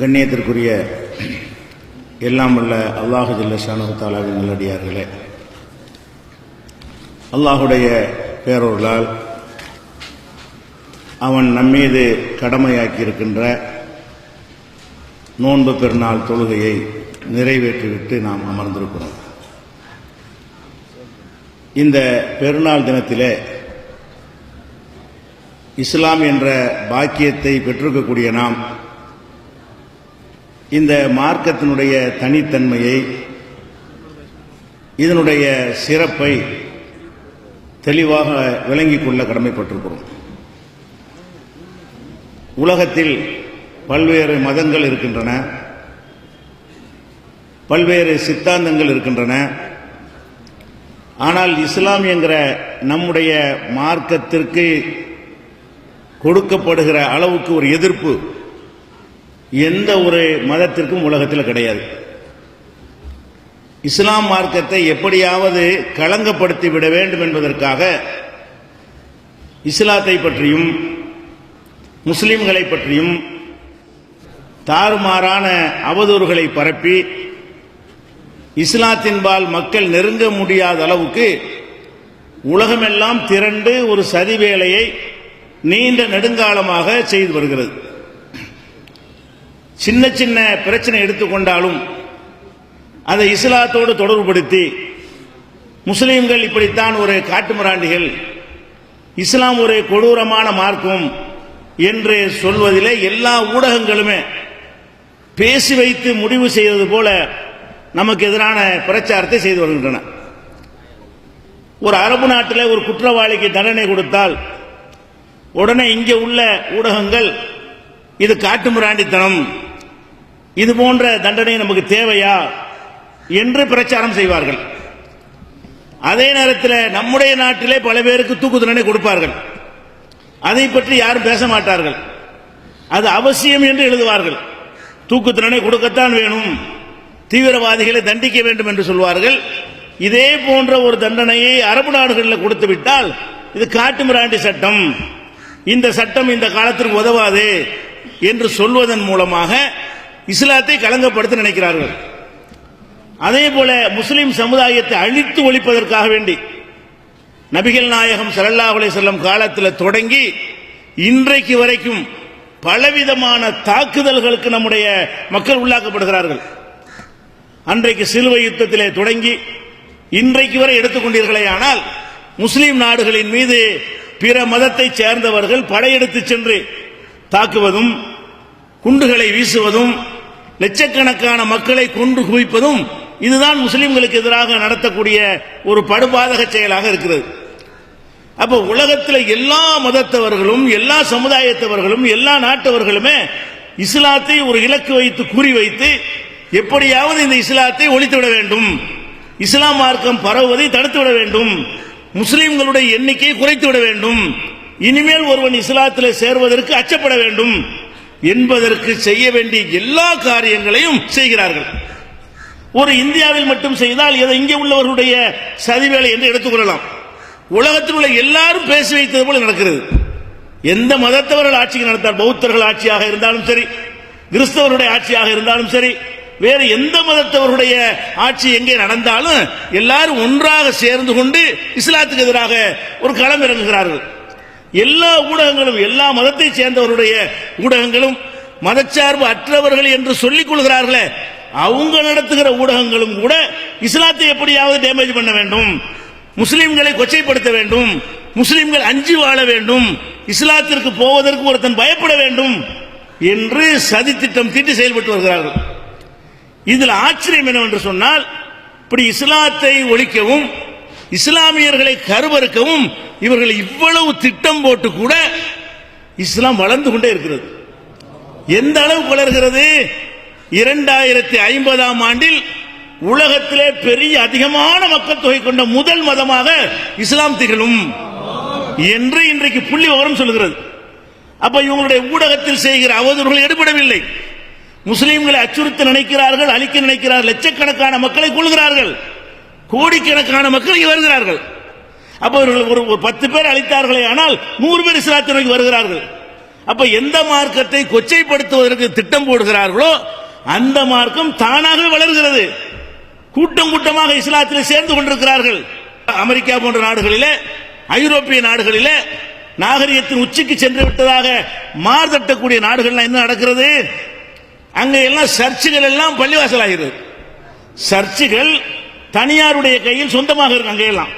கண்ணியத்திற்குரிய எல்லாம் உள்ள அல்லாஹு ஜல்லஷானு நல்லடியார்களே. அல்லாஹுடைய பேரொருளால் அவன் நம்மீது கடமையாக்கி இருக்கின்ற நோன்பு பெருநாள் தொழுகையை நிறைவேற்றிவிட்டு நாம் அமர்ந்திருக்கிறோம். இந்த பெருநாள் தினத்திலே இஸ்லாம் என்ற பாக்கியத்தை பெற்றிருக்கக்கூடிய நாம் இந்த மார்க்கத்தினுடைய தனித்தன்மையை இதனுடைய சிறப்பை தெளிவாக விளங்கிக் கொள்ள கடமைப்பட்டிருக்கிறோம். உலகத்தில் பல்வேறு மதங்கள் இருக்கின்றன பல்வேறு சித்தாந்தங்கள் இருக்கின்றன. ஆனால் இஸ்லாம் என்கிற நம்முடைய மார்க்கத்திற்கு கொடுக்கப்படுகிற அளவுக்கு ஒரு எதிர்ப்பு எந்த ஒரு மதத்திற்கும் உலகத்தில் கிடையாது. இஸ்லாம் மார்க்கத்தை எப்படியாவது களங்கப்படுத்தி விட வேண்டும் என்பதற்காக இஸ்லாத்தை பற்றியும் முஸ்லிம்களை பற்றியும் தாறுமாறான அவதூறுகளை பரப்பி இஸ்லாத்தின்பால் மக்கள் நெருங்க முடியாத அளவுக்கு உலகமெல்லாம் திரண்டு ஒரு சதி வேலையை நீண்ட நெடுங்காலமாக செய்து வருகிறது. சின்ன சின்ன பிரச்சனை எடுத்துக்கொண்டாலும் அதை இஸ்லாத்தோடு தொடர்புபடுத்தி முஸ்லீம்கள் இப்படித்தான் ஒரு காட்டுமிராண்டிகள் இஸ்லாம் ஒரு கொடூரமான மார்க்கம் என்று சொல்வதிலே எல்லா ஊடகங்களுமே பேசி வைத்து முடிவு செய்வது போல நமக்கு எதிரான பிரச்சாரத்தை செய்து வருகின்றன. ஒரு அரபு நாட்டில் ஒரு குற்றவாளிக்கு தண்டனை கொடுத்தால் உடனே இங்கே உள்ள ஊடகங்கள் இது காட்டுமிராண்டித்தனம் இது போன்ற தண்டனை நமக்கு தேவையா என்று பிரச்சாரம் செய்வார்கள். அதே நேரத்தில் நம்முடைய நாட்டிலே பல பேருக்கு தூக்கு தண்டனை கொடுப்பார்கள். அதை பற்றி யாரும் பேச மாட்டார்கள். அது அவசியம் என்று எழுதுவார்கள். தூக்கு தண்டனை கொடுக்கத்தான் வேணும். தீவிரவாதிகளை தண்டிக்க வேண்டும் என்று சொல்வார்கள். இதே போன்ற ஒரு தண்டனையை அரபு நாடுகளில் கொடுத்து விட்டால் இது காட்டுமிராண்டி சட்டம். இந்த சட்டம் இந்த காலத்திற்கு உதவாது என்று சொல்வதன் மூலமாக இஸ்லாத்தை கலங்கப்படுத்த நினைக்கிறார்கள். அதே போல முஸ்லிம் சமுதாயத்தை அழித்து ஒழிப்பதற்காக வேண்டி நபிகள் நாயகம் ஸல்லல்லாஹு செல்லும் காலத்தில் தொடங்கி இன்றைக்கு வரைக்கும் பலவிதமான தாக்குதல்களுக்கு நம்முடைய மக்கள் உள்ளாக்கப்படுகிறார்கள். அன்றைக்கு சிலுவை யுத்தத்திலே தொடங்கி இன்றைக்கு வரை எடுத்துக்கொண்டீர்களே ஆனால் முஸ்லிம் நாடுகளின் மீது பிற மதத்தைச் சேர்ந்தவர்கள் படையெடுத்து சென்று தாக்குவதும் குண்டுகளை வீசுவதும் லட்சக்கணக்கான மக்களை கொன்று குவிப்பதும் இதுதான் முஸ்லிம்களுக்கு எதிராக நடத்தக்கூடிய ஒரு படுபாதக செயலாக இருக்கிறது. அப்போ உலகத்தில் எல்லா மதத்தவர்களும் எல்லா சமுதாயத்தவர்களும் எல்லா நாட்டவர்களுமே இஸ்லாத்தை ஒரு இலக்கு வைத்து கூறி வைத்து எப்படியாவது இந்த இஸ்லாத்தை ஒழித்துவிட வேண்டும். இஸ்லாம் மார்க்கம் பரவுவதை தடுத்து விட வேண்டும். முஸ்லிம்களுடைய எண்ணிக்கையை குறைத்து விட வேண்டும். இனிமேல் ஒருவன் இஸ்லாத்தில் சேர்வதற்கு அச்சப்பட வேண்டும். என்பதற்கு செய்ய வேண்டிய எல்லா காரியங்களையும் செய்கிறார்கள். ஒரு இந்தியாவில் மட்டும் செய்தால் இதை இங்கே உள்ளவர்களுடைய சதிவேலை என்று எடுத்துக்கொள்ளலாம். உலகத்தில் உள்ள எல்லாரும் பேசி வைத்தது போல நடக்கிறது. எந்த மதத்தவர்கள் ஆட்சிக்கு நடத்தால் பௌத்தர்கள் ஆட்சியாக இருந்தாலும் சரி கிறிஸ்தவருடைய ஆட்சியாக இருந்தாலும் சரி வேறு எந்த மதத்தவருடைய ஆட்சி எங்கே நடந்தாலும் எல்லாரும் ஒன்றாக சேர்ந்து கொண்டு இஸ்லாத்துக்கு எதிராக ஒரு களம் இறங்குகிறார்கள். எல்லா ஊடகங்களும் எல்லா மதத்தை சேர்ந்தவருடைய ஊடகங்களும் மதச்சார்பு அற்றவர்கள் என்று சொல்லிக் கொள்கிறார்களே அவங்க நடத்துகிற ஊடகங்களும் கூட இஸ்லாத்தை எப்படியாவது டேமேஜ் பண்ண வேண்டும் முஸ்லிம்களை கொச்சைப்படுத்த வேண்டும் முஸ்லிம்கள் அஞ்சு வாழ வேண்டும் இஸ்லாத்திற்கு போவதற்கு ஒருத்தன் பயப்பட வேண்டும் என்று சதி திட்டம் தீட்டி செயல்பட்டு வருகிறார்கள். இதில் ஆச்சரியம் என்னவென்று சொன்னால் இப்படி இஸ்லாத்தை ஒழிக்கவும் இஸ்லாமியர்களை கருவறுக்கவும் இவர்கள் இவ்வளவு திட்டம் போட்டு கூட இஸ்லாம் வளர்ந்து கொண்டே இருக்கிறது. எந்த அளவு வளர்கிறது? இரண்டாயிரத்தி ஐம்பதாம் ஆண்டில் உலகத்திலே பெரிய அதிகமான மக்கள் தொகை கொண்ட முதல் மதமாக இஸ்லாம் திகழும் என்று இன்றைக்கு புள்ளி விவரம் சொல்கிறது அப்ப இவங்களுடைய ஊடகத்தில் செய்கிற அவதூறுகள் எடுபடவில்லை. முஸ்லீம்களை அச்சுறுத்த நினைக்கிறார்கள் அழிக்க நினைக்கிறார்கள் லட்சக்கணக்கான மக்களை கொள்கிறார்கள் கோடிக்கணக்கான மக்கள் இங்கே வருகிறார்கள். அப்போ இவர்கள் ஒரு ஒரு பத்து பேர் அழித்தார்களே ஆனால் நூறு பேர் இஸ்லாத்தை நோக்கி வருகிறார்கள். அப்ப எந்த மார்க்கத்தை கொச்சைப்படுத்துவதற்கு திட்டம் போடுகிறார்களோ அந்த மார்க்கம் தானாகவே வளர்கிறது. கூட்டம் கூட்டமாக இஸ்லாத்தில் சேர்ந்து கொண்டிருக்கிறார்கள். அமெரிக்கா போன்ற நாடுகளிலே ஐரோப்பிய நாடுகளிலே நாகரிகத்தின் உச்சிக்கு சென்று விட்டதாக மார்தட்டக்கூடிய நாடுகள்லாம் என்ன நடக்கிறது? அங்க எல்லாம் சர்ச்சுகள் எல்லாம் பள்ளிவாசல் ஆகிறது சர்ச்சுகள் தனியாருடைய கையில் சொந்தமாக இருக்கு அங்க எல்லாம்.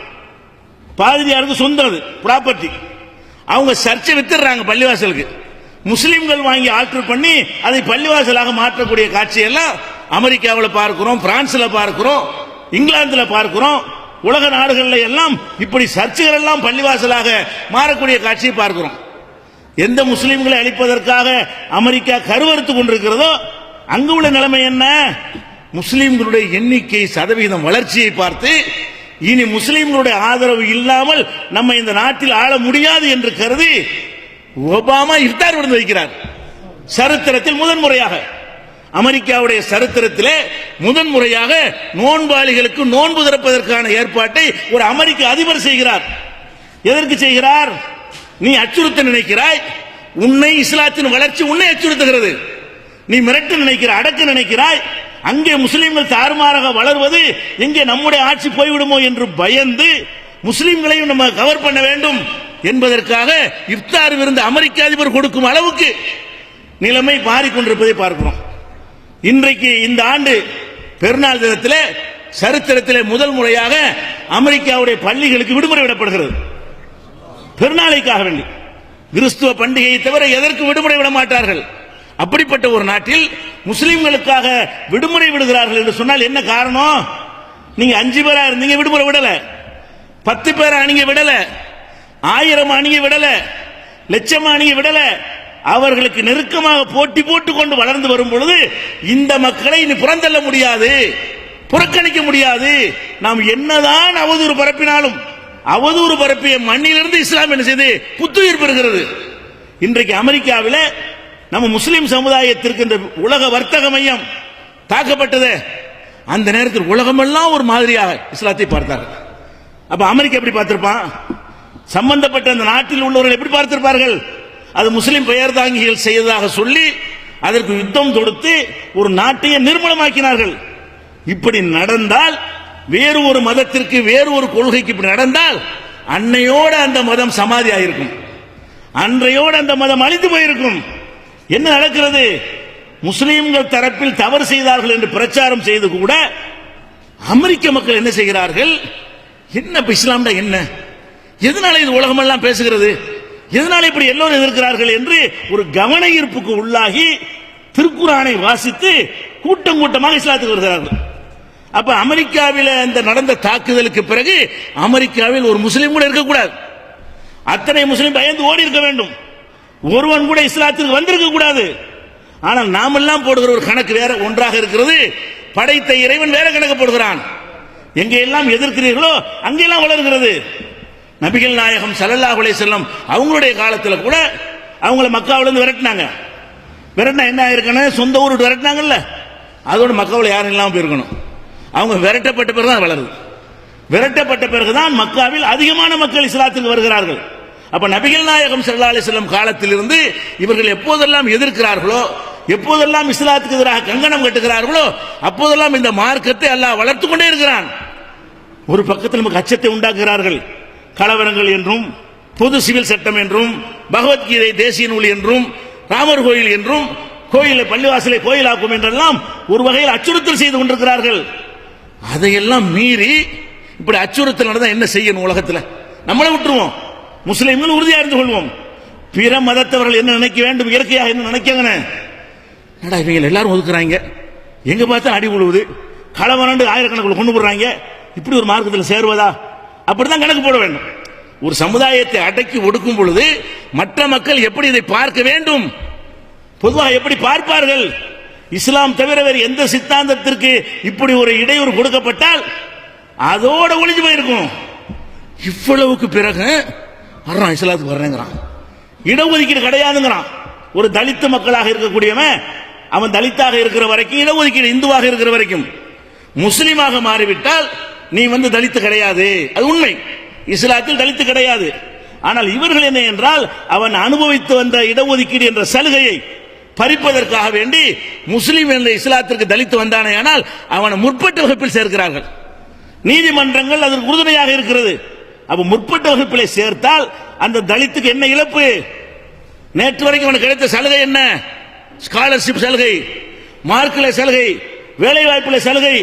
பாதிரியாருக்கு சொந்தம் அது ப்ராப்பர்ட்டி அவங்க சர்ச்சை வித்துடுறாங்க பள்ளிவாசலுக்கு. முஸ்லிம்கள் வாங்கி ஆல்டர் பண்ணி அதை பள்ளிவாசலாக மாற்றக்கூடிய காட்சியெல்லாம் அமெரிக்காவில் பார்க்கிறோம் பிரான்ஸில் பார்க்கிறோம் இங்கிலாந்தில் பார்க்கிறோம் உலக நாடுகளில் எல்லாம் இப்படி சர்ச்சுகள் எல்லாம் பள்ளிவாசலாக மாறக்கூடிய காட்சியை பார்க்கிறோம். எந்த முஸ்லிம்களை அழிப்பதற்காக அமெரிக்கா கருவறுத்து கொண்டிருக்கிறதோ அங்கு உள்ள நிலைமை என்ன? முஸ்லிம்களுடைய எண்ணிக்கை சதவீதம் வளர்ச்சியை பார்த்து இனி முஸ்லிம்களுடைய ஆதரவு இல்லாமல் நம்ம இந்த நாட்டில் ஆள முடியாது என்று கருதி ஒபாமா இஃப்தார் விருந்து வைக்கிறார். சரித்திரத்தில் முதன்முறையாக. அமெரிக்காவுடைய சரித்திரத்திலே முதன்முறையாக நோன்பாளிகளுக்கு நோன்பு திறப்பதற்கான ஏற்பாட்டை ஒரு அமெரிக்க அதிபர் செய்கிறார். எதற்கு செய்கிறார்? நீ அச்சுறுத்த நினைக்கிறாய்? உன்னை இஸ்லாத்தின் வளர்ச்சி உன்னை அச்சுறுத்துகிறது. நீ மிரட்ட நினைக்கிற அடக்க நினைக்கிறாய். அங்கே முஸ்லிம்கள் தாறுமாறாக வளர்வது எங்கே நம்முடைய ஆட்சி போய்விடுமோ என்று பயந்து முஸ்லிம்களையும் நம்ம கவர் பண்ண வேண்டும் என்பதற்காக இஃப்தார் விருந்து அமெரிக்க அதிபர் கொடுக்கும் அளவுக்கு நிலைமை மாறிக்கொண்டிருப்பதை பார்க்கிறோம். இன்றைக்கு இந்த ஆண்டு பெருநாள் தினத்தில் சரித்திரத்திலே முதல் முறையாக அமெரிக்காவுடைய பள்ளிகளுக்கு விடுமுறை விடப்படுகிறது. பெருநாளைக்காக வேண்டி. கிறிஸ்துவ பண்டிகையை தவிர எதற்கு விடுமுறை விட மாட்டார்கள் அப்படிப்பட்ட ஒரு நாட்டில் முஸ்லிம்களுக்காக விடுமுறை விடுகிறார்கள் என்று சொன்னால் என்ன காரணம்? நீங்க அஞ்சு பேரா இருந்தீங்க விடுமுறை விடல. பத்து பேரா நீங்க விடல. ஆயிரம் நீங்க விடல. லட்சமா நீங்க விடல. அவர்களுக்கு நெருக்கமாக போட்டி போட்டு கொண்டு வளர்ந்து வரும் பொழுது இந்த மக்களை இனி புறந்தள்ள முடியாது. புறக்கணிக்க முடியாது. நாம் என்னதான் அவதூறு பரப்பினாலும் அவதூறு பரப்பிய மண்ணிலிருந்து இஸ்லாம் என்ன செய்து? புத்துயிர் பெறுகிறது. இன்றைக்கு அமெரிக்காவில் நம்ம முஸ்லிம் சமுதாயத்திற்கு இந்த உலக வர்த்தக மையம் தாக்கப்பட்டது. அந்த நேரத்தில் உலகமெல்லாம் ஒரு மாதிரியாக இஸ்லாத்தை பார்த்தார் அப்ப அமெரிக்கா எப்படி பார்த்திருப்பான்? சம்பந்தப்பட்ட அந்த நாட்டில் உள்ளவர்கள் எப்படி பார்த்திருப்பார்கள்? அது முஸ்லிம் பெயர் தாங்கிகள் செய்ததாக சொல்லி அதற்கு யுத்தம் தொடுத்து ஒரு நாட்டையே நிர்மூலமாக்கினார்கள். இப்படி நடந்தால் வேறு ஒரு மதத்திற்கு வேறு ஒரு கொள்கைக்கு இப்படி நடந்தால் அன்னையோட அந்த மதம் சமாதி ஆயிருக்கும். அன்றையோடு அந்த மதம் அழிந்து போயிருக்கும். என்ன நடக்கிறது? முஸ்லீம்கள் தரப்பில் தவறு செய்தார்கள் என்று பிரச்சாரம் செய்து கூட அமெரிக்க மக்கள் என்ன செய்கிறார்கள்? என்ன இஸ்லாம்டா என்ன? எதனால இது உலகமெல்லாம் பேசுகிறது? எதனால இப்படி எல்லோரும் எதிர்க்கிறார்கள் என்று ஒரு கவன ஈர்ப்புக்கு உள்ளாகி திருக்குறானை வாசித்து கூட்டம் கூட்டமாக இஸ்லாத்துக்கு வருகிறார்கள். அப்ப அமெரிக்காவில் இந்த நடந்த தாக்குதலுக்கு பிறகு அமெரிக்காவில் ஒரு முஸ்லீம் கூட இருக்கக்கூடாது. அத்தனை முஸ்லீம் பயந்து ஓடி இருக்க வேண்டும். ஒருவன் கூட இஸ்லாத்திற்கு வந்திருக்க கூடாது. ஆனால் நாமெல்லாம் போடுகிற ஒரு கணக்கு வேற ஒன்றாக இருக்கிறது. படைத்த இறைவன் வேற கணக்கு போடுகிறான். எங்கெல்லாம் எதிர்க்கிறீர்களோ அங்கெல்லாம் வளர்கிறது. நபிகள் நாயகம் ஸல்லல்லாஹு அலைஹி செல்லம் அவங்களுடைய காலத்தில் கூட அவங்கள மக்காவிலிருந்து விரட்டினாங்க. விரட்டினா என்ன ஆயிருக்குன்னு சொந்த ஊர் விரட்டினாங்கல்ல? அதோட மக்காவில் யாரும் இல்லாமல் போயிருக்கணும். அவங்க விரட்டப்பட்ட பிறகு தான் வளருது. விரட்டப்பட்ட பிறகுதான் மக்காவில் அதிகமான மக்கள் இஸ்லாத்துக்கு வருகிறார்கள். அப்ப நபிகள் நாயகம் ஸல்லல்லாஹு செல்லம் காலத்திலிருந்து இவர்கள் எப்போதெல்லாம் எதிர்க்கிறார்களோ எப்போதெல்லாம் இஸ்லாத்துக்கு எதிராக கங்கணம் கட்டுகிறார்களோ அப்போதெல்லாம் இந்த மார்க்கத்தை அல்லாஹ் வளர்த்து கொண்டே இருக்கிறான். ஒரு பக்கத்தில் நமக்கு அச்சத்தை உண்டாக்குகிறார்கள். கலவரங்கள் என்றும் பொது சிவில் சட்டம் என்றும் பகவத்கீதை தேசிய நூல் என்றும் ராமர் கோயில் என்றும் கோயிலை பள்ளிவாசலை கோயிலாக்கும் என்றெல்லாம் ஒரு வகையில் அச்சுறுத்தல் செய்து கொண்டிருக்கிறார்கள். அதையெல்லாம் மீறி இப்படி அச்சுறுத்தல் நடந்தால் என்ன செய்யணும் உலகத்தில்? நம்மளை விட்டுருவோம். முஸ்லிம்கள் உறுதியா இருந்து கொள்வோம். பிற மதத்தவர்கள் என்ன நினைக்க வேண்டும்? இயற்கையாக என்ன நினைக்காங்கன்னு என்னடா இவங்க எல்லாரும் ஒதுக்குறாங்க? எங்க பார்த்தா அடி உழுவுது? களவரண்டு ஆயிரக்கணக்கில் கொண்டு போடுறாங்க. இப்படி ஒரு மார்க்கத்தில் சேருவதா? அப்படிதான் கணக்கு போட வேண்டும். ஒரு சமுதாயத்தை அடக்கி ஒடுக்கும் பொழுது மற்ற மக்கள் எப்படி இதை பார்க்க வேண்டும்? பொதுவாக எப்படி பார்ப்பார்கள்? இஸ்லாம் தவிர வேறு எந்த சித்தாந்தத்திற்கு இப்படி ஒரு இடையூறு கொடுக்கப்பட்டால் அதோட ஒளிஞ்சு போயிருக்கும். இவ்வளவுக்கு பிறகு வர்றான் இஸ்லாத்துக்கு வர்றேங்கிறான். இடஒதுக்கீடு கிடையாதுங்கிறான். ஒரு தலித்து மக்களாக இருக்கக்கூடியவன் அவன் தலித்தாக இருக்கிற வரைக்கும் இடஒதுக்கீடு இந்துவாக இருக்கிற வரைக்கும். முஸ்லீமாக மாறிவிட்டால் நீ வந்து தலித்து கிடையாது. அது உண்மை. இஸ்லாத்தில் தலித்து கிடையாது. ஆனால் இவர்கள் என்ன என்றால் அவன் அனுபவித்து வந்த இடஒதுக்கீடு என்ற சலுகையை பறிப்பதற்காக வேண்டி முஸ்லீம் என்ற இஸ்லாத்திற்கு தலித்து வந்தானே ஆனால் அவனை முற்பட்ட வகுப்பில் சேர்க்கிறார்கள். நீதிமன்றங்கள் அதற்கு உறுதுணையாக இருக்கிறது. அப்ப முற்பட்ட வகுப்பிலே சேர்த்தால் அந்த தலித்துக்கு என்ன இழப்பு? நேற்று வரைக்கும் அவனுக்கு கிடைத்த சலுகை என்ன? ஸ்காலர்ஷிப் சலுகை மார்க்கில் சலுகை வேலை வாய்ப்புல சலுகை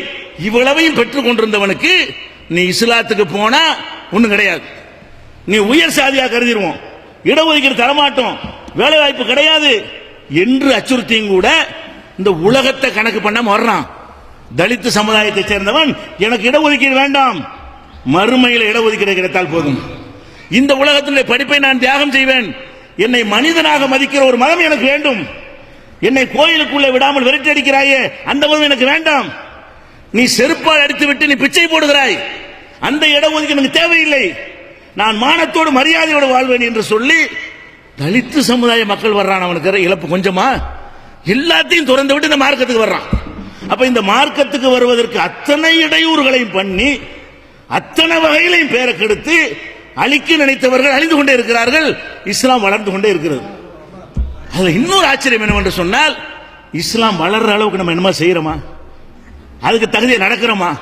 இவ்வளவையும் பெற்றுக் கொண்டிருந்தவனுக்கு நீ இஸ்லாத்துக்கு போனா ஒன்றும் கிடையாது. நீ உயர் சாதியாக கருதிடுவோம் இடஒதுக்கீடு தரமாட்டோம். வேலை வாய்ப்பு கிடையாது என்று அச்சுறுத்தியும் கூட இந்த உலகத்தை கணக்கு பண்ணாம வர்றான் தலித்து சமுதாயத்தை சேர்ந்தவன் எனக்கு இடஒதுக்கீடு வேண்டாம். மறுமையில் இடஒதுக்கீடு கிடைத்தால் போதும். இந்த உலகத்தினுடைய படிப்பை நான் தியாகம் செய்வேன். என்னை மனிதனாக மதிக்கிற ஒரு மதம் எனக்கு வேண்டும். என்னை கோயிலுக்குள்ளே விடாமல் விரட்டி அடிக்கிறாயே அந்த மதம் எனக்கு வேண்டாம். நீ செருப்பால் அடித்து விட்டு நீ பிச்சை போடுகிறாய். அந்த இடஒதுக்கீடு எனக்கு தேவையில்லை. நான் மானத்தோடு மரியாதையோடு வாழ்வேன் என்று சொல்லி தலித்து சமுதாய மக்கள் வர்றான் அவனுக்கு இழப்பு கொஞ்சமா? எல்லாத்தையும் திறந்து விட்டு இந்த மார்க்கத்துக்கு வர்றான். அப்ப இந்த மார்க்கத்துக்கு வருவதற்கு அத்தனை இடையூறுகளையும் பண்ணி அத்தனை வகையிலையும் பேரை கெடுத்து அழிக்க நினைத்தவர்கள் அழிந்து கொண்டே இருக்கிறார்கள். இஸ்லாம் வளர்ந்து கொண்டே இருக்கிறது. அதுல இன்னொரு ஆச்சரியம் என்னவென்று சொன்னால் இஸ்லாம் வளர்ற அளவுக்கு நம்ம என்னமா செய்யறோமா? அதுக்கு தகுதியை நடக்கிறோமா?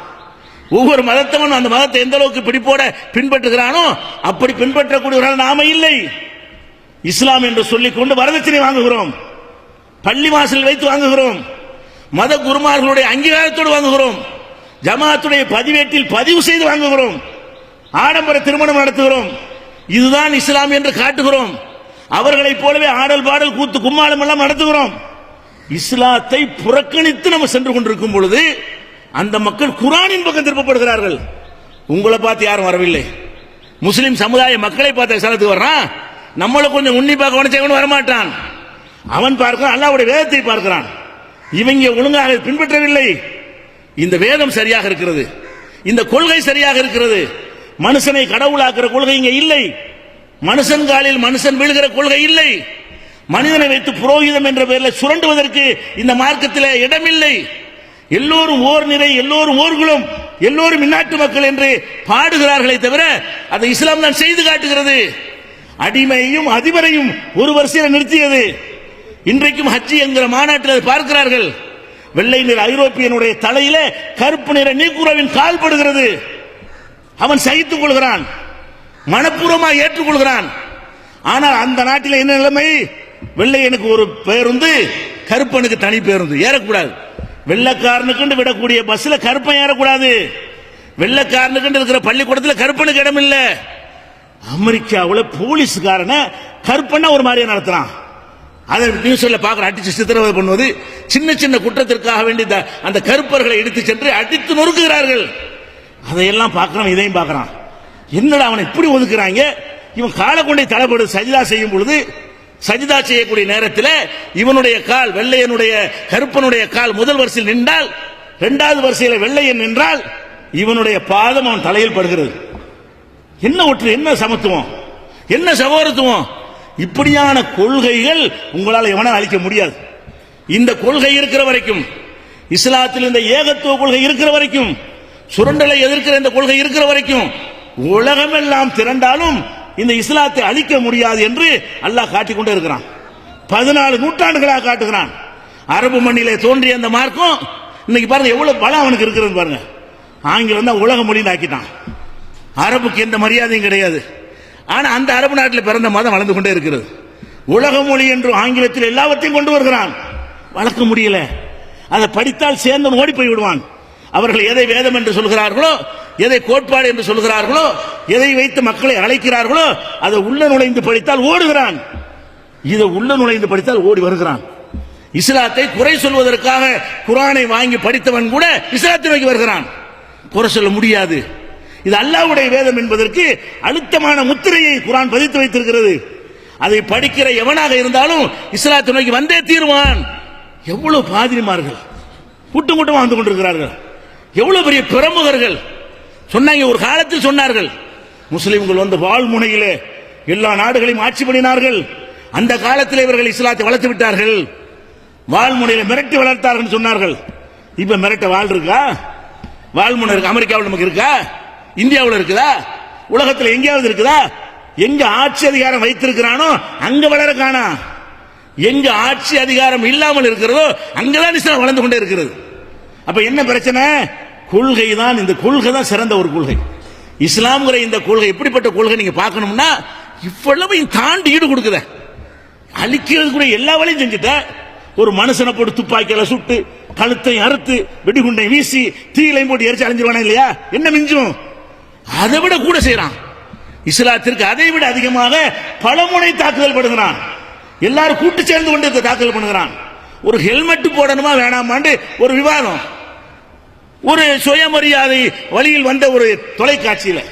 ஒவ்வொரு மதத்தவனும் அந்த மதத்தை எந்த அளவுக்கு பிடிப்போட பின்பற்றுகிறானோ அப்படி பின்பற்றக்கூடியவர்கள் நாம இல்லை. இஸ்லாம் என்று சொல்லிக் கொண்டு வரதட்சணை வாங்குகிறோம். பள்ளி வாசல் வைத்து வாங்குகிறோம். மத குருமார்களுடைய அங்கீகாரத்தோடு வாங்குகிறோம். ஜமாத்துடைய பதிவேட்டில் பதிவு செய்து வாங்குகிறோம். ஆடம்பர திருமணம் நடத்துகிறோம். இதுதான் இஸ்லாம் என்று காட்டுகிறோம். அவர்களைப் போலவே ஆடல் பாடல் கூத்து கும்மாளம் எல்லாம் நடத்துகிறோம். இஸ்லாத்தை புறக்கணித்து நம்ம சென்று கொண்டிருக்கும் பொழுது அந்த மக்கள் குரானின் பக்கம் திருப்பப்படுகிறார்கள். உங்களை பார்த்து யாரும் வரவில்லை. முஸ்லிம் சமுதாய மக்களை பார்த்த இஸ்லாத்துக்கு வர்றான் நம்மளை கொஞ்சம் உன்னிப்பாக கவனிச்சவன் வரமாட்டான். அவன் பார்க்கிறான் அல்லாவுடைய வேதத்தை பார்க்கிறான். இவங்க ஒழுங்காக பின்பற்றவில்லை. இந்த வேதம் சரியாக இருக்கிறது. இந்த கொள்கை சரியாக இருக்கிறது. மனுஷனை கடவுளாக்குற கொள்கை இங்க இல்லை. மனுஷன் காலில் மனுஷன் விழுகிற கொள்கை இல்லை. மனிதனை வைத்து புரோகிதம் என்ற பெயரில் சுரண்டுவதற்கு இந்த மார்க்கத்தில் இடமில்லை. எல்லோரும் ஓர் நிறை எல்லோரும் ஓர்களும் எல்லோரும் இந்நாட்டு மக்கள் என்று பாடுகிறார்களே தவிர அதை இஸ்லாம் தான் செய்து காட்டுகிறது. அடிமையையும் அதிபரையும் ஒரு வரிசையில் நிறுத்தியது. இன்றைக்கும் ஹஜ்ஜி என்கிற மாநாட்டில் அதை பார்க்கிறார்கள். வெள்ளை நிற ஐரோப்பியனுடைய தலையில கருப்பு நிற நீக்குறவின் கால் படுகிறது. அவன் சகித்துக் கொள்கிறான். மனப்பூர்வமாக ஏற்றுக்கொள்கிறான் ஆனால் அந்த நாட்டில் என்ன நிலைமை? வெள்ளையனுக்கு ஒரு பேருந்து கருப்பனுக்கு தனி பேருந்து. ஏறக்கூடாது. வெள்ளக்காரனுக்கு விடக்கூடிய பஸ்ல கருப்பன் ஏறக்கூடாது. வெள்ளக்காரனுக்கு இருக்கிற பள்ளிக்கூடத்தில் கருப்பனுக்கு இடம் இல்லை அமெரிக்காவில் போலீஸ்காரனை கருப்பன்னா ஒரு மாதிரியை நடத்துறான். அதை நியூஸ்ல பார்க்குற அடிச்சு சித்திரவதை பண்ணுவது சின்ன சின்ன குற்றத்திற்காக வேண்டி அந்த கருப்பர்களை எடுத்து சென்று அடித்து நொறுக்குகிறார்கள். அதையெல்லாம் பார்க்கறான் இதையும் பார்க்குறான். என்னடா அவனை இப்படி ஒதுக்குறாங்க? இவன் காலை கொண்டே தலைப்படு சஜிதா செய்யும் பொழுது சஜிதா செய்யக்கூடிய நேரத்தில் இவனுடைய கால் வெள்ளையனுடைய கருப்பனுடைய கால் முதல் வரிசையில் நின்றால் இரண்டாவது வரிசையில் வெள்ளையன் நின்றால் இவனுடைய பாதம் அவன் தலையில் படுகிறது. என்ன ஒற்று என்ன சமத்துவம்? என்ன சகோதரத்துவம்? இப்படியான கொள்கைகள் உங்களால் எவனால் அழிக்க முடியாது. இந்த கொள்கை இருக்கிற வரைக்கும் இஸ்லாத்தில் இந்த ஏகத்துவ கொள்கை இருக்கிற வரைக்கும் சுரண்டலை எதிர்க்கிற இந்த கொள்கை இருக்கிற வரைக்கும் உலகமெல்லாம் திரண்டாலும் இந்த இஸ்லாத்தை அழிக்க முடியாது என்று அல்லாஹ் காட்டிக்கொண்டே இருக்கிறான். பதினாலு நூற்றாண்டுகளாக காட்டுகிறான். அரபு மண்ணிலே தோன்றிய அந்த மார்க்கம் இன்னைக்கு பாருங்க எவ்வளவு பலம் அவனுக்கு இருக்கிறது பாருங்க. ஆங்கிலம் தான் உலக மொழின்னு ஆக்கிட்டான். அரபுக்கு எந்த மரியாதையும் கிடையாது. ஆனா அந்த அரபு நாட்டில் பிறந்த மதம் வளர்ந்து கொண்டே இருக்கிறது. உலக மொழி என்று ஆங்கிலத்தில் எல்லாவற்றையும் கொண்டு வருகிறான். வளர்க்க முடியல. அதை படித்தால் சேர்ந்து ஓடி போய் விடுவான் அவர்கள் எதை வேதம் என்று சொல்கிறார்களோ எதை கோட்பாடு என்று சொல்கிறார்களோ எதை வைத்து மக்களை அழைக்கிறார்களோ அதை உள்ள நுழைந்து படித்தால் ஓடுகிறான். இதை உள்ள நுழைந்து படித்தால் ஓடி வருகிறான். இஸ்லாத்தை குறை சொல்வதற்காக குரானை வாங்கி படித்தவன் கூட இஸ்லாத்தை நோக்கி வருகிறான். குறை சொல்ல முடியாது. இது அல்லாஹ்வுடைய வேதம் என்பதற்கு அழுத்தமான முத்திரையை குரான் பதித்து வைத்திருக்கிறது. அதை படிக்கிற எவனாக இருந்தாலும் இஸ்லாத்தை நோக்கி வந்தே தீருவான். எவ்வளவு பாதிரிமார்கள் கூட்டம் கூட்டமா வந்து கொண்டிருக்கிறார்கள் எவ்வளவு பெரிய பிரமுகர்கள். சொன்னாங்க ஒரு காலத்தில் சொன்னார்கள் முஸ்லிம்கள் வந்து வாழ்முனையிலே எல்லா நாடுகளையும் ஆட்சி பண்ணினார்கள். அந்த காலத்தில் இவர்கள் இஸ்லாத்தை வளர்த்து விட்டார்கள். வாழ்முனையில மிரட்டி வளர்த்தார்கள் சொன்னார்கள். இப்ப மிரட்ட வாழ் இருக்கா? வாழ்முனை இருக்கு? அமெரிக்காவில் நமக்கு இருக்கா? இந்தியாவில் இருக்குதா? உலகத்தில் எங்கேயாவது இருக்குதா? எங்க ஆட்சி அதிகாரம் வைத்திருக்கிறானோ அங்க வளர காணா. எங்க ஆட்சி அதிகாரம் இல்லாமல் இருக்கிறதோ அங்கதான் இஸ்லாம் வளர்ந்து கொண்டே இருக்கிறது. அப்ப என்ன பிரச்சனை? கொள்கை தான் இந்த கொள்கை தான் சிறந்த ஒரு கொள்கை. இஸ்லாம்ங்கிற இந்த கொள்கை எப்படிப்பட்ட கொள்கை நீங்க பார்க்கணும்னா இவ்வளவு தாண்டி ஈடு கொடுக்குத. அழிக்கிறதுக்குரிய எல்லா வேலையும் செஞ்சுட்ட. ஒரு மனுஷனை போட்டு துப்பாக்கியில சுட்டு கழுத்தை அறுத்து வெடிகுண்டை வீசி தீயிலையும் போட்டு எரிச்சு அழிஞ்சிருவானே இல்லையா? என்ன மிஞ்சும்? அதை விட கூட செய்யறான். இஸ்லாத்திற்கு அதை விட அதிகமாக பலமுனை தாக்குதல் படுகிறான். எல்லாரும் கூட்டு சேர்ந்து கொண்டு இந்த தாக்கல் பண்ணுகிறான். ஒரு ஹெல்மெட் போடணுமா வேணாமான்னு ஒரு விவாதம். ஒரு சுயமரியாதை வழியில் வந்த ஒரு தொலைக்காட்சியில்.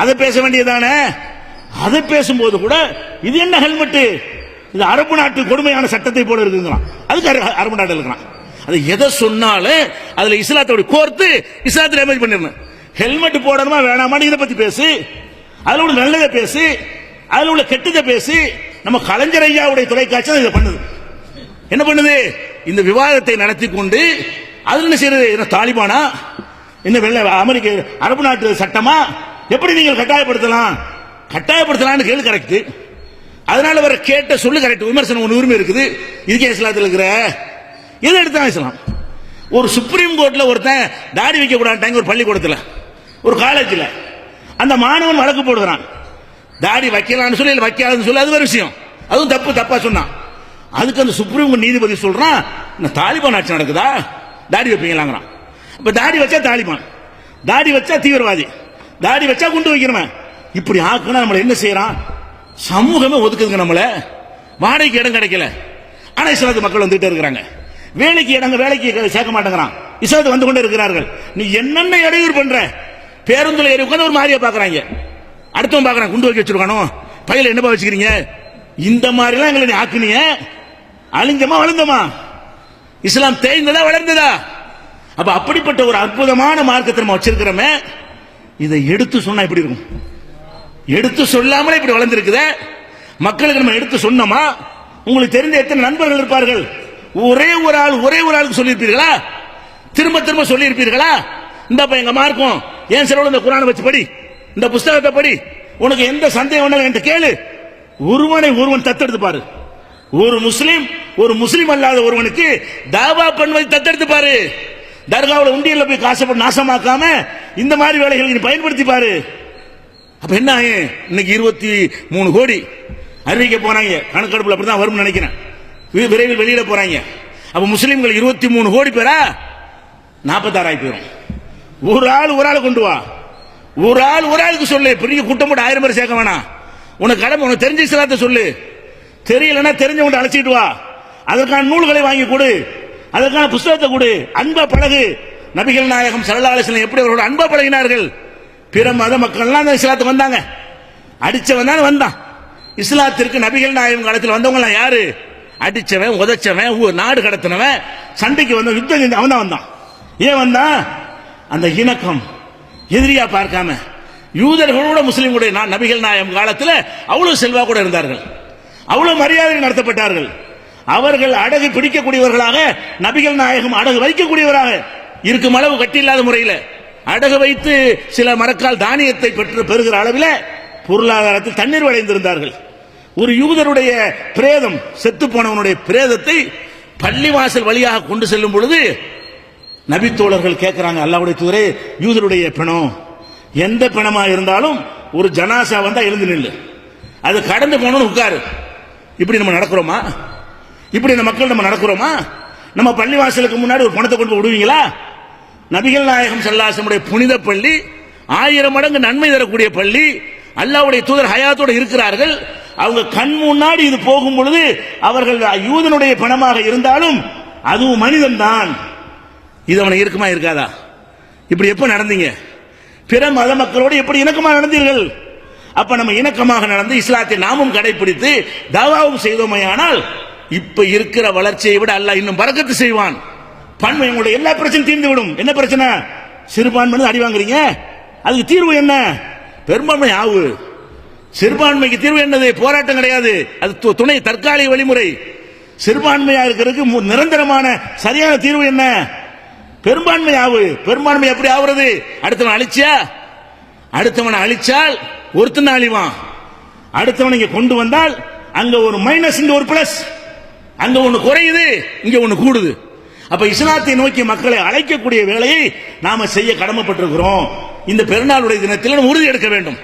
அதை பேச வேண்டியதானே? அதை பேசும்போது கூட இது என்ன ஹெல்மெட் இது அரபு நாட்டு கொடுமையான சட்டத்தை போல இருக்குங்களாம் அதுக்கு அரபு நாட்டில் இருக்கிறான். அது எதை சொன்னாலும் அதுல இஸ்லாத்தோட கோர்த்து இஸ்லாத்தை டேமேஜ் பண்ணிடணும். ஹெல்மெட் போடணுமா வேணாமான்னு இதை பத்தி பேசு. அதுல உள்ள நல்லதை பேசு. அதுல உள்ள கெட்டதை பேசி. நம்ம கலைஞர் ஐயாவுடைய தொலைக்காட்சி இதை பண்ணுது. என்ன பண்ணுது? இந்த விவாதத்தை நடத்தி கொண்டு அதுல என்ன செய்யறது? என்ன தாலிபானா? என்ன வெள்ள அமெரிக்க அரபு நாட்டு சட்டமா? எப்படி நீங்கள் கட்டாயப்படுத்தலாம்? கட்டாயப்படுத்தலாம்னு கேள்வி கரெக்ட் அதனால வர கேட்ட சொல்லு கரெக்ட் விமர்சனம் ஒன்று உரிமை இருக்குது. இதுக்கே இஸ்லாத்தில் இருக்கிற? எது எடுத்தாலும் இஸ்லாம். ஒரு சுப்ரீம் கோர்ட்டில் ஒருத்தன் தாடி வைக்க கூடாது ஒரு பள்ளிக்கூடத்தில். ஒரு காலேஜில் அந்த மாணவன் வழக்கு போடுகிறான். தாடி வைக்கலாம்னு சொல்லி இல்லை வைக்காதுன்னு சொல்லி அது ஒரு விஷயம். அதுவும் தப்பு தப்பா சொன்னான். அதுக்கு அந்த சுப்ரீம் கோர்ட் நீதிபதி சொல்றான் இந்த தாலிபான் ஆட்சி நடக்குதா? தாடி வைப்பீங்களாங்கிறான். இப்போ தாடி வச்சா தாலிபான் தாடி வச்சா தீவிரவாதி தாடி வச்சா குண்டு வைக்கிறவன். இப்படி ஆக்குனா நம்மளை என்ன செய்யறான்? சமூகமே ஒதுக்குதுங்க நம்மள. வாடகைக்கு இடம் கிடைக்கல. ஆனா இஸ்லாத்து மக்கள் வந்துகிட்டே இருக்கிறாங்க. வேலைக்கு இடங்க வேலைக்கு சேர்க்க மாட்டேங்கிறான். இஸ்லாத்து வந்து கொண்டே இருக்கிறார்கள். நீ என்னென்ன இடையூறு பண்ற? பேருந்துல ஏறி உட்காந்து ஒரு மாதிரியா பாக்குறாங்க. அடுத்தவன் பாக்குறான் குண்டு வைக்க வச்சிருக்கானோ? பையில என்னப்பா வச்சுக்கிறீங்க? இந்த மாதிரிலாம் எங்களை நீ ஆக்குனீங்க அழிஞ்சமா வளர்ந்தமா? இஸ்லாம் தேய்ந்ததா வளர்ந்ததா? அப்ப அப்படிப்பட்ட ஒரு அற்புதமான மார்க்கத்தை நம்ம வச்சிருக்கிறோமே இதை எடுத்து சொன்னா எப்படி இருக்கும். எடுத்து சொல்லாமலே இப்படி வளர்ந்துருக்குத. மக்களுக்கு நம்ம எடுத்து சொன்னோமா? உங்களுக்கு தெரிந்த எத்தனை நண்பர்கள் இருப்பார்கள்? ஒரே ஒரு ஆள் ஒரே ஒரு ஆளுக்கு சொல்லியிருப்பீர்களா? திரும்ப திரும்ப சொல்லியிருப்பீர்களா? இந்த எங்க மார்க்கும் ஏன் செலவு இந்த குரானை வச்சு படி. இந்த புஸ்தகத்தை படி. உனக்கு எந்த சந்தேகம் என்று என்கிட்ட கேளு. ஒருவனை ஒருவன் தத்தெடுத்து பாரு. ஒரு முஸ்லீம் ஒரு முஸ்லீம் அல்லாத ஒருவனுக்கு தாவா பண்ணுவதை தத்தெடுத்து பாரு. தர்காவில் உண்டியில் போய் காசை நாசமாக்காம இந்த மாதிரி வேலைகளை நீ பயன்படுத்தி பாரு. அப்ப என்ன ஆகும்? இன்னைக்கு இருபத்தி மூணு கோடி. அறிவிக்க போறாங்க. கணக்கெடுப்பில் அப்படிதான் வரும்னு நினைக்கிறேன். விரைவில் வெளியிட போறாங்க. அப்ப முஸ்லீம்கள் இருபத்தி மூணு கோடி பேரா? நாற்பத்தாறாயிரம் போயிடும் ஒரு ஆள் ஒரு ஆள் கொண்டு வா. ஒரு ஆள் ஒரு ஆளுக்கு சொல்லு. பெரிய கூட்டம் போட்டு ஆயிரம் பேர் சேர்க்க வேணாம். உனக்கு கடமை உனக்கு தெரிஞ்ச இஸ்லாத்தை சொல்லு. தெரியலன்னா தெரிஞ்சவங்க அழைச்சிட்டு வா. அதற்கான நூல்களை வாங்கி கொடு. அதற்கான புஸ்தகத்தை கொடு. அன்பா பழகு. நபிகள் நாயகம் சல்லா அலிஸ்லாம் எப்படி அவர்களோட அன்பா பழகினார்கள்? பிற மத மக்கள்லாம் அந்த இஸ்லாத்துக்கு வந்தாங்க. அடிச்சவன் தான் வந்தான். இஸ்லாத்திற்கு நபிகள் நாயகம் காலத்தில் வந்தவங்க யாரு? அடிச்சவன் உதைச்சவன் ஊ- நாடு கடத்தினவன் சண்டைக்கு வந்த யுத்தம் அவன் தான் வந்தான். ஏன் வந்தான்? அந்த இணக்கம். எதிரியா பார்க்காம யூதர்களோட முஸ்லிம்களுடைய நான் நபிகள் நாயகம் காலத்தில் அவ்வளவு செல்வா கூட இருந்தார்கள். அவ்வளவு மரியாதை நடத்தப்பட்டார்கள். அவர்கள் அடகு பிடிக்கக்கூடியவர்களாக நபிகள் நாயகம் அடகு வைக்கக்கூடியவராக இருக்கும் அளவு கட்டியில்லாத முறையில் அடகு வைத்து சில மரக்கால் தானியத்தை பெற்று பெறுகிற அளவில் பொருளாதாரத்தில் தண்ணீர் வளைந்திருந்தார்கள். ஒரு யூதருடைய பிரேதம் செத்து போனவனுடைய பிரேதத்தை பள்ளிவாசல் வழியாக கொண்டு செல்லும் பொழுது நபித்தோழர்கள் கேட்கிறாங்க அல்லாவுடைய தூதரே யூதருடைய பிணம். எந்த பிணமா இருந்தாலும் ஒரு ஜனாசா வந்தா எழுந்து நில்லு. அது கடந்து போனோம்னு உட்காரு. இப்படி நம்ம நடக்கிறோமா? இப்படி இந்த மக்கள் நம்ம நடக்கிறோமா? நம்ம பள்ளிவாசலுக்கு முன்னாடி ஒரு பணத்தை கொண்டு விடுவீங்களா? நபிகள் நாயகம் சல்லாசமுடைய புனித பள்ளி ஆயிரம் மடங்கு நன்மை தரக்கூடிய பள்ளி அல்லாவுடைய தூதர் ஹயாத்தோடு இருக்கிறார்கள். அவங்க கண் முன்னாடி இது போகும் பொழுது அவர்கள் யூதனுடைய பணமாக இருந்தாலும் அதுவும் மனிதன்தான். இது அவனை இருக்குமா இருக்காதா? இப்படி எப்போ நடந்தீங்க? பிற மத மக்களோடு எப்படி இணக்கமாக நடந்தீர்கள்? அப்ப நம்ம இணக்கமாக நடந்து இஸ்லாத்தை நாமும் கடைபிடித்து தாவாவும் செய்தோமையானால் இப்ப இருக்கிற வளர்ச்சியை விட அல்ல இன்னும் பறக்கத்து செய்வான். பன்மை உங்களுடைய எல்லா பிரச்சனையும் தீர்ந்து விடும் என்ன பிரச்சனை? சிறுபான்மை அடி வாங்குறீங்க? அதுக்கு தீர்வு என்ன? பெரும்பான்மை ஆவு. சிறுபான்மைக்கு தீர்வு என்னது? போராட்டம் கிடையாது. அது து- துணை தற்காலிக வழிமுறை. சிறுபான்மையா இருக்கிறதுக்கு நிரந்தரமான சரியான தீர்வு என்ன? பெரும்பான்மை ஆவு பெரும்பான்மை எப்படி ஆவுறது? அடுத்தவன் அழிச்சியா? அடுத்தவனை அழிச்சால் ஒருத்தன் அழிவான். அடுத்தவன் இங்க கொண்டு வந்தால் அங்க ஒரு மைனஸ் இங்க ஒரு பிளஸ் அங்க ஒண்ணு குறையுது இங்க ஒண்ணு கூடுது. அப்ப இஸ்லாத்தை நோக்கி மக்களை அழைக்கக்கூடிய வேலையை நாம செய்ய கடமைப்பட்டிருக்கிறோம். இந்த பெருநாளுடைய தினத்தில் உறுதி எடுக்க வேண்டும்.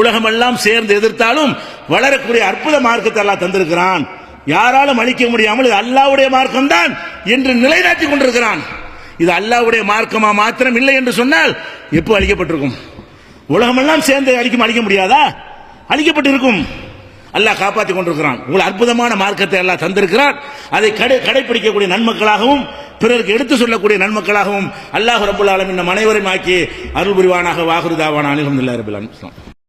உலகமெல்லாம் சேர்ந்து எதிர்த்தாலும் வளரக்கூடிய அற்புத மார்க்கத்தை எல்லாம் தந்திருக்கிறான். யாராலும் அழிக்க முடியாமல் அல்லாவுடைய மார்க்கம் தான் என்று நிலைநாட்டிக் கொண்டிருக்கிறான். இது அல்லாஹ்வுடைய மார்க்கமா மாத்திரம் இல்லை என்று சொன்னால் எப்போ அழிக்கப்பட்டிருக்கும்? உலகமெல்லாம் சேர்ந்து அழிக்கும் அழிக்க முடியாதா? அழிக்கப்பட்டிருக்கும். அல்லாஹ் காப்பாற்றி கொண்டிருக்கிறான். உங்கள் அற்புதமான மார்க்கத்தை எல்லாம் தந்திருக்கிறான் அதை கடை கடைபிடிக்கக்கூடிய நன்மக்களாகவும் பிறருக்கு எடுத்து சொல்லக்கூடிய நன்மக்களாகவும் அல்லாஹ் ரபுல்லாலும் இந்த நம் அனைவரையும் ஆக்கி அருள் புரிவானாக. வாகுருதாவான அலிஹம்துல்லாஹி ரபில்